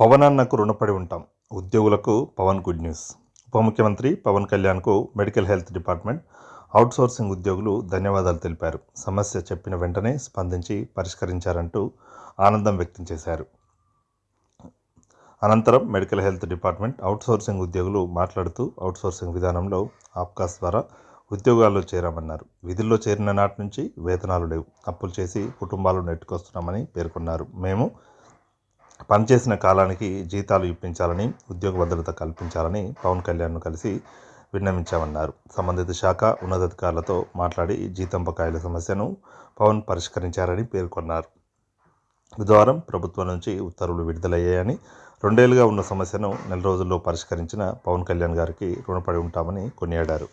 పవన్ అన్నకు రుణపడి ఉంటాం. ఉద్యోగులకు పవన్ గుడ్ న్యూస్. ఉప ముఖ్యమంత్రి పవన్ కళ్యాణ్కు మెడికల్ హెల్త్ డిపార్ట్మెంట్ అవుట్సోర్సింగ్ ఉద్యోగులు ధన్యవాదాలు తెలిపారు. సమస్య చెప్పిన వెంటనే స్పందించి పరిష్కరించారంటూ ఆనందం వ్యక్తం చేశారు. అనంతరం మెడికల్ హెల్త్ డిపార్ట్మెంట్ అవుట్సోర్సింగ్ ఉద్యోగులు మాట్లాడుతూ అవుట్సోర్సింగ్ విధానంలో ఆప్కాస్ ద్వారా ఉద్యోగాల్లో చేరామన్నారు. విధుల్లో చేరిన నాటి నుంచి వేతనాలు లేవు. అప్పులు చేసి కుటుంబాలు నెట్టుకొస్తున్నామని పేర్కొన్నారు. మేము పనిచేసిన కాలానికి జీతాలు ఇప్పించాలని ఉద్యోగ భద్రత కల్పించాలని పవన్ కళ్యాణ్ను కలిసి విన్నవించామన్నారు. సంబంధిత శాఖ ఉన్నతాధికారులతో మాట్లాడి జీతం బకాయిల సమస్యను పవన్ పరిష్కరించారని పేర్కొన్నారు. బుధవారం ప్రభుత్వం నుంచి ఉత్తర్వులు విడుదలయ్యాయని రెండేళ్ళుగా ఉన్న సమస్యను నెల రోజుల్లో పరిష్కరించిన పవన్ కళ్యాణ్ గారికి రుణపడి ఉంటామని కొనియాడారు.